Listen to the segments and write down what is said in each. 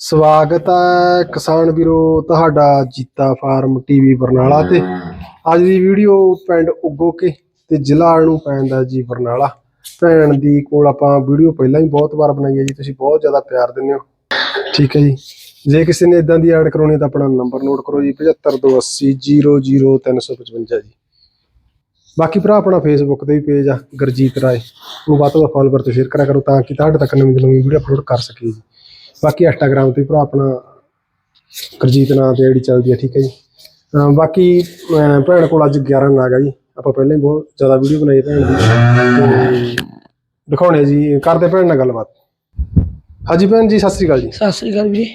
ਸਵਾਗਤ ਹੈ ਕਿਸਾਨ ਵੀਰੋ ਤੁਹਾਡਾ ਜੀਤਾ ਫਾਰਮ ਟੀਵੀ ਬਰਨਾਲਾ ਤੇ। ਅੱਜ ਦੀ ਵੀਡੀਓ ਪਿੰਡ ਉਗੋਕੇ ਤੇ ਜ਼ਿਲ੍ਹਾ ਨੂੰ ਪੈਂਦਾ ਜੀ ਬਰਨਾਲਾ। ਭੈਣ ਦੀ ਕੋਲ ਆਪਾਂ ਵੀਡੀਓ ਪਹਿਲਾਂ ਹੀ ਬਹੁਤ ਵਾਰ ਬਣਾਈ ਹੈ ਜੀ ਤੁਸੀਂ ਬਹੁਤ ਜ਼ਿਆਦਾ ਪਿਆਰ ਦਿੰਦੇ ਹੋ। ਠੀਕ ਹੈ ਜੀ। ਜੇ ਕਿਸੇ ਨੇ ਇਦਾਂ ਦੀ ਐਡ ਕਰਾਉਣੀ ਤਾਂ ਆਪਣਾ ਨੰਬਰ ਨੋਟ ਕਰੋ ਜੀ 7528000355 ਜੀ। ਬਾਕੀ ਭਰਾ ਆਪਣਾ ਫੇਸਬੁੱਕ ਤੇ ਵੀ ਪੇਜ ਆ ਗੁਰਜੀਤ ਰਾਏ। ਨੂੰ ਵੱਧ ਤੋਂ ਵੱਧ ਫਾਲੋਵਰ ਤੇ ਸ਼ੇਅਰ ਕਰਿਆ ਕਰੋ ਤਾਂ ਕਿ ਤੁਹਾਡੇ ਤੱਕ ਨਵੀਂ ਨਵੀਂ ਵੀਡੀਓ ਅਪਲੋਡ ਕਰ ਸਕੀਏ ਜੀ। ਬਾਕੀ ਇੰਸਟਾਗ੍ਰam ਤੇ ਭਰਾ ਆਪਣਾ ਗੁਰਜੀਤ ਨਾਂ ਤੇ ਆਈਡੀ ਚੱਲਦੀ ਹੈ ਠੀਕ ਹੈ ਜੀ। ਬਾਕੀ ਭੈਣ ਕੋਲ ਅੱਜ 11 ਨਾਗ ਆ ਜੀ। ਆਪਾਂ ਪਹਿਲਾਂ ਹੀ ਬਹੁਤ ਜ਼ਿਆਦਾ ਵੀਡੀਓ ਬਣਾਈ ਭੈਣ ਦੀ। ਤੇ ਦਿਖਾਉਣੇ ਜੀ ਕਰਦੇ ਭੈਣ ਨਾਲ ਗੱਲਬਾਤ। ਹਾਂਜੀ ਭੈਣ ਜੀ ਸਤਿ ਸ੍ਰੀ ਅਕਾਲ ਜੀ। ਸਤਿ ਸ੍ਰੀ ਅਕਾਲ ਵੀਰੇ।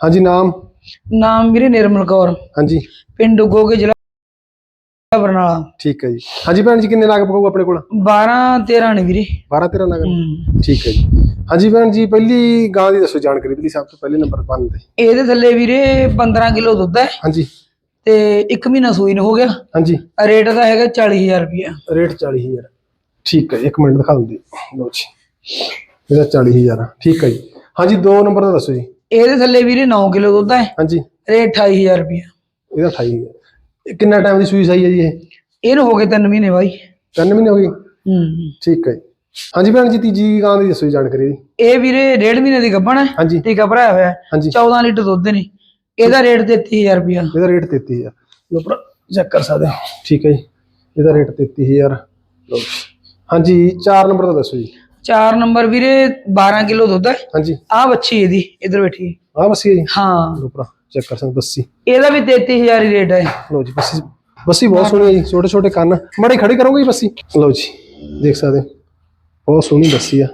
ਹਾਂਜੀ ਨਾਮ? ਨਾਮ ਵੀਰੇ ਨਿਰਮਲ ਕੌਰ। ਹਾਂਜੀ। ਪਿੰਡ ਉਗੋਗੇ ਜ਼ਿਲ੍ਹਾ ਬਰਨਾਲਾ ਠੀਕ ਹੈ ਜੀ। ਹਾਂਜੀ ਭੈਣ ਜੀ ਕਿੰਨੇ ਨਾਗ ਪਕਾਊ ਆਪਣੇ ਕੋਲ? 12 13 ਨੇ ਵੀਰੇ। 12 13 ਨਾਗ? ਠੀਕ ਹੈ ਜੀ। ਹਾਂਜੀ ਭੈਣ ਜੀ ਪਹਿਲੀ ਗਾਂ ਦੀ ਦੱਸੋ ਜਾਣਕਾਰੀ ਪਹਿਲੀ ਸਭ ਤੋਂ ਪਹਿਲੇ ਨੰਬਰ 1 ਤੇ। ਇਹਦੇ ਥੱਲੇ ਵੀਰੇ 15 ਕਿਲੋ ਦੁੱਧ ਹੈ। ਹਾਂਜੀ। ਤੇ 1 ਮਹੀਨਾ ਸੂਈ ਨੂੰ ਹੋ ਗਿਆ। ਹਾਂਜੀ। ਰੇਟ ਦਾ ਹੈਗਾ 40000 ਰੁਪਇਆ। ਰੇਟ 40000 ਠੀਕ ਹੈ ਇੱਕ ਮਿੰਟ ਦਿਖਾ ਦਿੰਦੇ। ਲਓ ਜੀ। ਇਹਦਾ 40000 ਠੀਕ ਹੈ ਜੀ। ਹਾਂਜੀ ਦੋ ਨੰਬਰ ਦਾ ਦੱਸੋ ਜੀ। ਇਹਦੇ ਥੱਲੇ ਵੀਰੇ 9 ਕਿਲੋ ਦੁੱਧ ਹੈ। ਹਾਂਜੀ। ਰੇਟ 28000 ਰੁਪਇਆ। ਇਹਦਾ 28000 ਇਹ ਕਿੰਨਾ ਟਾਈਮ ਦੀ ਸੂਈ ਸਹੀ ਹੈ ਜੀ ਇਹ? ਇਹਨੂੰ ਹੋ ਗਏ 3 ਮਹੀਨੇ ਬਾਈ। ਤਿੰਨ ਮਹੀਨੇ ਹੋ ਗਏ? ਹੂੰ। ਠੀਕ ਹੈ ਜੀ। ਹਾਂਜੀ ਭੈਣ ਜੀ ਤੀਜੀ ਗਾਂ ਦੀ ਦੱਸੋ ਜੀ ਜਾਣਕਾਰੀ ਦੀ ਇਹ ਵੀਰੇ ਡੇਢ ਮਹੀਨੇ ਦੀ ਗੱਭਣ ਹੈ ਹਾਂਜੀ। ਟੀਕਾ ਭਰਾਇਆ ਹੋਇਆ ਹੈ। ਹਾਂਜੀ। 14 ਲੀਟਰ ਦੁੱਧ ਨੇ। ਇਹਦਾ ਰੇਟ 33000 ਰੁਪਇਆ। ਇਹਦਾ ਰੇਟ 33000 ਲੋ ਪਰ ਚੈੱਕ ਕਰ ਸਕਦੇ ਹੋ। ਠੀਕ ਹੈ ਜੀ। ਇਹਦਾ ਰੇਟ 33000 ਲਓ ਜੀ। ਹਾਂਜੀ 4 ਨੰਬਰ ਦਾ ਦੱਸੋ ਜੀ। 4 ਨੰਬਰ ਵੀਰੇ 12 ਕਿਲੋ ਦੁੱਧ ਹੈ। ਹਾਂਜੀ। ਆ ਬੱਚੀ ਇਹਦੀ ਇਧਰ ਬੈਠੀ। ਹੈ। ਆਹ ਬੱਸੀ ਹੈ ਜੀ। ਹਾਂ। ਲੋ ਪਰ ਚੈੱਕ ਕਰ ਸਕਦੇ ਬੱਸੀ। ਇਹਦਾ ਵੀ 33000 ਹੀ ਰੇਟ ਹੈ ਲਓ ਜੀ ਬੱਸੀ ਬੱਸੀ ਬਹੁਤ ਸੋਹਣੀ ਹੈ ਜੀ ਛੋਟੇ ਛੋਟੇ ਕੰਨ। ਮੜੇ ਖੜੀ ਕਰੋਗੇ ਜੀ ਬੱਸੀ? ਲਓ ਜੀ ਦੇਖ ਸਕਦੇ ਹੋ। ਬਹੁਤ ਸੋਹਣੀ ਬੱਸੀ ਆ।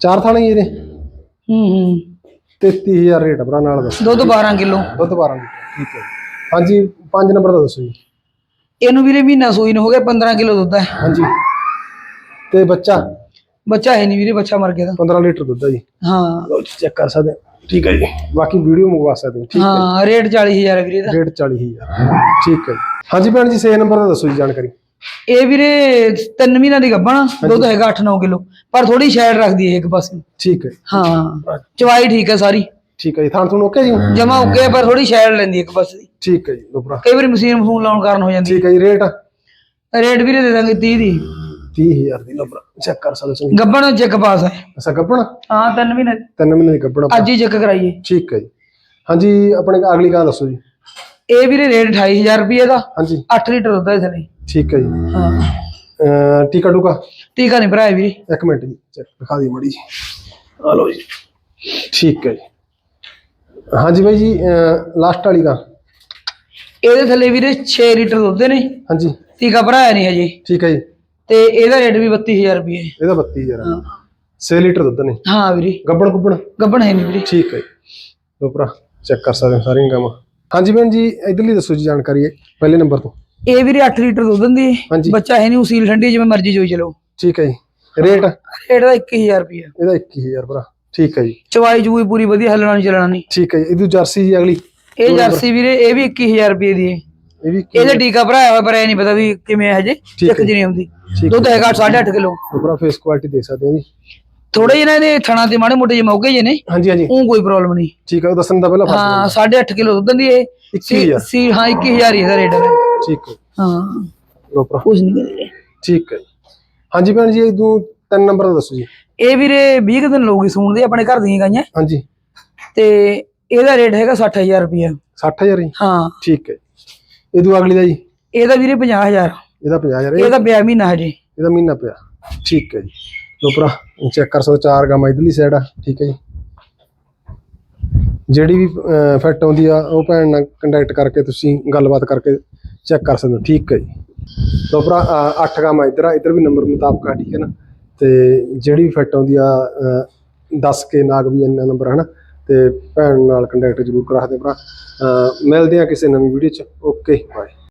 ਚਾਰ ਥਾਣੇ ਜੀ ਇਹਦੇ। ਹੂੰ ਹੂੰ। 33000 ਰੇਟ ਆ ਭਰਾ ਨਾਲ ਦੱਸ ਦੁੱਧ 12 ਕਿਲੋ। ਦੁੱਧ 12 ਲੀਟਰ ਠੀਕ ਹੈ। ਜੀ। ਹਾਂਜੀ 5 ਨੰਬਰ ਦਾ ਦੱਸੋ ਜੀ। ਇਹਨੂੰ ਵੀਰੇ ਮਹੀਨਾ ਸੂਈ ਨੂੰ ਹੋ ਗਿਆ 15 ਕਿਲੋ ਦੁੱਧ ਹੈ ਹਾਂਜੀ। ਤੇ ਬੱਚਾ? ਬੱਚਾ ਹੈ ਨਹੀਂ ਵੀਰੇ ਬੱਚਾ ਮਰ ਗਿਆ ਦਾ 15 ਲੀਟਰ ਦੁੱਧ ਹੈ ਜੀ। ਹਾਂ। ਲਓ ਜੀ ਚੈੱਕ ਕਰ ਸਕਦੇ ਹੋ। ਠੀਕ ਹੈ ਜੀ। ਬਾਕੀ ਵੀਡੀਓ ਮੰਗਵਾ ਸਕਦੇ ਹੋ ਠੀਕ ਹੈ ਹਾਂ ਰੇਟ 40000 ਹੈ ਵੀਰੇ ਦਾ। ਰੇਟ 40000 ਠੀਕ ਹੈ ਹਾਂਜੀ ਭੈਣ ਜੀ 6 ਨੰਬਰ ਦਾ ਦੱਸੋ ਜੀ ਜਾਣਕਾਰੀ। ਇਹ ਵੀਰੇ 3 ਮਹੀਨਿਆਂ ਦੀ ਗੱਭਣ ਦੁੱਧ ਹੈਗਾ 8-9 ਕਿਲੋ ਪਰ ਥੋੜੀ ਸ਼ੈਡ ਰੱਖਦੀ ਹੈ ਇੱਕ ਪਾਸੇ। ਠੀਕ ਹੈ। ਹਾਂ ਚਵਾਈ ਠੀਕ ਹੈ ਸਾਰੀ। ਠੀਕ ਹੈ ਜੀ ਥਾਂ ਤੁਹਾਨੂੰ ਓਕੇ ਜੀ ਜਮਾ ਉੱਗੇ ਪਰ ਥੋੜੀ ਸ਼ੈਡ ਲੈਂਦੀ ਇੱਕ ਪਾਸੇ ਦੀ। ਠੀਕ ਹੈ ਜੀ ਲਓ ਭਰਾ। ਕਈ ਵਾਰੀ ਮਸ਼ੀਨ ਮਸ਼ੂਨ ਲਾਉਣ ਕਾਰਨ ਹੋ ਜਾਂਦੀ। ਠੀਕ ਹੈ ਜੀ ਰੇਟ? ਰੇਟ ਵੀਰੇ ਦੇ ਦਾਂਗੇ 30 ਦੀ। 30000 ਦੀ ਲਓ ਭਰਾ ਚੈੱਕ ਕਰ ਸਕਦੇ ਹੋ। ਗੱਭਣ ਚੈੱਕ ਪਾਸ ਹੈ ਅਸਾ ਗੱਪਣਾ ਹਾਂ 3 ਮਹੀਨੇ। ਤਿੰਨ ਮਹੀਨੇ ਦੀ ਗੱਪਣਾ ਅੱਜ ਹੀ ਚੈੱਕ ਕਰਾਈਏ। ਠੀਕ ਹੈ ਜੀ। ਹਾਂਜੀ ਆਪਣੇ ਅਗਲੀ ਗਾਂ ਦੱਸੋ ਜੀ। ਇਹ ਵੀਰੇ ਰੇਟ 28000 ਰੁਪਏ ਦਾ। ਹਾਂਜੀ। 8 ਲੀਟਰ ਦੁੱਧ ਹੈ ਇਸ ਲਈ। ਠੀਕ ਹੈ ਜੀ। ਹਾਂ। ਅਹ ਟੀਕਾ ਟੂਕਾ? ਟੀਕਾ ਨਹੀਂ ਭਰਾਇਆ ਵੀਰੇ। ਇੱਕ ਮਿੰਟ ਜੀ ਚੈੱਕ ਦਿਖਾ ਦੀ ਮੜੀ ਜੀ। ਆ ਲਓ ਜੀ। ਠੀਕ ਹੈ ਜੀ। ਹਾਂਜੀ ਬਾਈ ਜੀ ਲਾਸਟ ਵਾਲੀ ਗਾਂ ਇਹਦੇ ਥੱਲੇ ਵੀਰੇ 6 ਲੀਟਰ ਦੁੱਧ ਨੇ। ਹਾਂਜੀ। ਟੀਕਾ ਭਰਾਇਆ ਨਹੀਂ ਹਜੇ। ਠੀਕ ਹੈ ਜੀ। ਤੇ ਇਹਦਾ ਰੇਟ ਵੀ 32000 ਰੁਪਏ ਇਹਦਾ 32000 ਹਾਂ। 6 ਲੀਟਰ ਦੁੱਧ ਨੇ ਹਾਂ ਵੀਰੇ। ਗੱਬਣ ਗੁੱਬਣ? ਗੱਭਣ ਹੈ ਨਹੀਂ ਵੀਰੇ। ਠੀਕ ਹੈ ਲਓ ਭਰਾ ਚੈੱਕ ਕਰ ਸਕਦੇ ਹੋ ਸਾਰੀਆਂ ਗਾਵਾਂ। ਹਾਂਜੀ ਭੈਣ ਜੀ ਇਧਰਲੀ ਦੱਸੋ ਜੀ ਜਾਣਕਾਰੀ ਹੈ ਪਹਿਲੇ ਨੰਬਰ ਤੋਂ। ਇਹ ਵੀਰੇ 8 ਲੀਟਰ ਦੁੱਧ ਦਿੰਦੀ ਹੈ। ਬੱਚਾ ਹੈ ਨਹੀਂ ਉਸੀਲ ਠੰਡੀ ਜਿਵੇਂ ਮਰਜ਼ੀ ਚੋਈ ਚਲੋ। ਠੀਕ ਹੈ ਜੀ। ਰੇਟ? ਰੇਟ ਦਾ 21000 ਰੁਪਏ ਇਹਦਾ 21000 ਭਰਾ। ਠੀਕ ਹੈ ਜੀ। ਚਵਾਈ ਚੂਈ ਪੂਰੀ ਵਧੀਆ ਹੱਲਣਾ ਨਹੀਂ ਚਲਣਾ ਨਹੀਂ। ਠੀਕ ਹੈ ਜੀ। ਇਹਦੀ ਜਰਸੀ ਜੀ ਅਗਲੀ। ਇਹ ਜਰਸੀ ਵੀਰੇ ਇਹ ਵੀ 21000 ਰੁਪਏ ਦੀ ਹੈ। ਇਹ ਵੀ ਇਹਦਾ ਟੀਕਾ ਭਰਾਇਆ ਹੋਇਆ ਪਰ ਇਹ ਨਹੀਂ ਪਤਾ ਵੀ ਕਿਵੇਂ ਹੈ ਹਜੇ ਚੱਕ ਜੀ। ਨਹੀਂ ਆਉਂਦੀ। ਦੁੱਧ ਹੈਗਾ 8.5 ਕਿਲੋ। ਭਰਾ ਫੇਸ ਕੁਆਲਿਟੀ ਦੇਖ ਸਕਦੇ ਹੋ ਜੀ। ਥੋੜੇ ਜਿਹੇ ਨਾ ਇਹਦੇ ਥਣਾ ਤੇ ਮਾੜੇ ਮੋਟੇ ਜਿਹੇ ਮੌਕੇ ਜਿਹੇ ਨੇ ਹਾਂਜੀ ਹਾਂਜੀ। ਉਹ ਕੋਈ ਪ੍ਰੋਬਲਮ ਨਹੀਂ। ਠੀਕ ਹੈ ਉਹ ਦੱਸਣ ਦਾ ਪਹਿਲਾਂ ਹਾਂ 8.5 ਕਿਲੋ ਦੁੱਧ ਦਿੰਦੀ ਹੈ 21000 ਸੀ ਹਾਂ 21000 ਹੀ ਇਹਦਾ ਰੇਟ ਹੈ ਠੀਕ ਹੈ। ਹਾਂ। ਭਰਾ। ਕੁਝ ਨਹੀਂ ਠੀਕ ਹੈ। ਜੀ। ਹਾਂਜੀ ਭੈਣ ਜੀ ਇਦੋਂ ਤਿੰਨ ਨੰਬਰ ਦਾ ਦੱਸੋ ਜੀ। ਇਹ ਵੀਰੇ 20 ਕੁ ਦਿਨ ਲੋਗੀ ਸੂਣਦੇ ਆਪਣੇ ਘਰ ਦੀਆਂ ਗਾਈਆਂ। ਹਾਂਜੀ। ਤੇ ਇਹਦਾ ਰੇਟ ਹੈਗਾ 60000 ਰੁਪਇਆ 60000 ਜੀ ਹਾਂ। ਠੀਕ ਹੈ। ਇਦੋਂ ਅਗਲੀ ਦਾ ਜੀ? ਇਹਦਾ ਵੀਰੇ 50000 ਇਹਦਾ 50000 ਇਹ- ਇਹਦਾ ਬਿਆ ਮਹੀਨਾ ਹਜੇ। ਇਹਦਾ ਮਹੀਨਾ ਪਿਆ। ਠੀਕ ਹੈ ਜੀ। ਲੋ ਭਰਾ ਚੈੱਕ ਕਰ ਸਕਦੇ ਚਾਰ ਗਾਮਾਂ ਇਧਰਲੀ ਸਾਈਡ ਆ। ਠੀਕ ਹੈ ਜੀ। ਜਿਹੜੀ ਵੀ ਫਿੱਟ ਆਉਂਦੀ ਆ ਉਹ ਭੈਣ ਨਾਲ ਕੰਟੈਕਟ ਕਰਕੇ ਤੁਸੀਂ ਗੱਲਬਾਤ ਕਰਕੇ ਚੈੱਕ ਕਰ ਸਕਦੇ ਹੋ। ਠੀਕ ਹੈ ਜੀ। ਲੋ ਭਰਾ ਅਹ, ਅੱਠ ਗਾਮਾਂ ਇੱਧਰ ਆ। ਇੱਧਰ ਵੀ ਨੰਬਰ ਮੁਤਾਬਕ ਆ ਠੀਕ ਹੈ ਨਾ। ਤੇ ਜਿਹੜੀ ਵੀ ਫਿੱਟ ਆਉਂਦੀ ਆ ਦੱਸ ਕੇ ਨਾਗ ਵੀ ਇੰਨਾ ਨੰਬਰ ਹਨਾ। ਤੇ ਭੈਣ ਨਾਲ ਕੰਟੈਕਟ ਜ਼ਰੂਰ ਕਰਾ ਦਿਓ ਭਰਾ। ਮਿਲਦੇ ਆ ਕਿਸੇ ਨਵੀਂ ਵੀਡੀਓ ਚ। Okay bye